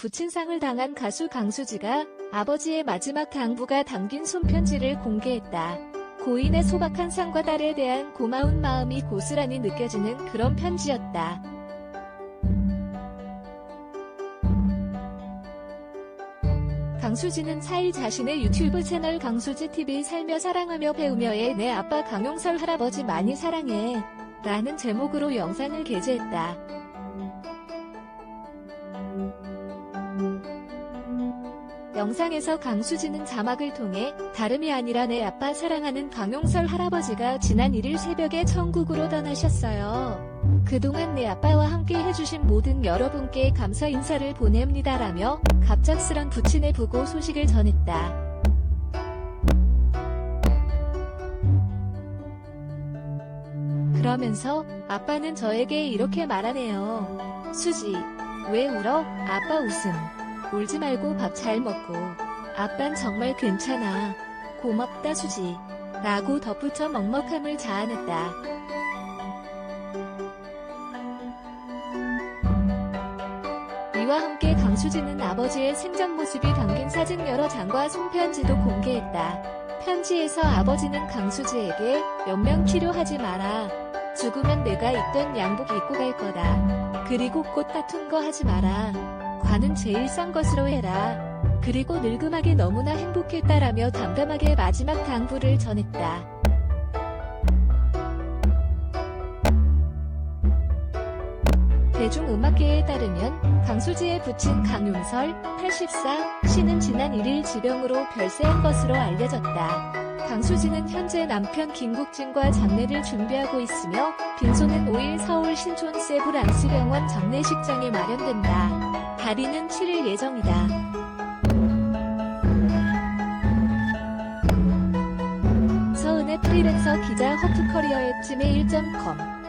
부친상을 당한 가수 강수지가 아버지의 마지막 당부가 담긴 손편지를 공개했다. 고인의 소박한 상과 딸에 대한 고마운 마음이 고스란히 느껴지는 그런 편지였다. 강수지는 4일 자신의 유튜브 채널 강수지 TV 살며 사랑하며 배우며의 내 아빠 강용설 할아버지 많이 사랑해 라는 제목으로 영상을 게재했다. 영상에서 강수지는 자막을 통해 다름이 아니라 내 아빠 사랑하는 강용설 할아버지가 지난 1일 새벽에 천국으로 떠나셨어요. 그동안 내 아빠와 함께 해주신 모든 여러분께 감사 인사를 보냅니다라며 갑작스런 부친의 부고 소식을 전했다. 그러면서 아빠는 저에게 이렇게 말하네요. 수지, 왜 울어? 아빠 웃음. 울지 말고 밥 잘 먹고. 아빤 정말 괜찮아. 고맙다 수지. 라고 덧붙여 먹먹함을 자아냈다. 이와 함께 강수지는 아버지의 생전 모습이 담긴 사진 여러 장과 손편지도 공개했다. 편지에서 아버지는 강수지에게 연명 치료하지 마라. 죽으면 내가 입던 양복 입고 갈 거다. 그리고 꽃 같은 거 하지 마라. 관은 제일 싼 것으로 해라. 그리고 늙음하게 너무나 행복했다라며 담담하게 마지막 당부를 전했다. 대중음악계에 따르면 강수지의 부친 강용설 84 씨는 지난 1일 지병으로 별세한 것으로 알려졌다. 강수지는 현재 남편 김국진과 장례를 준비하고 있으며 빈소는 5일 서울 신촌 세브란스 병원 장례식장에 마련된다. 다리는 7일 예정이다. 서은의 프리랜서 기자 허프커리어의 gmail.com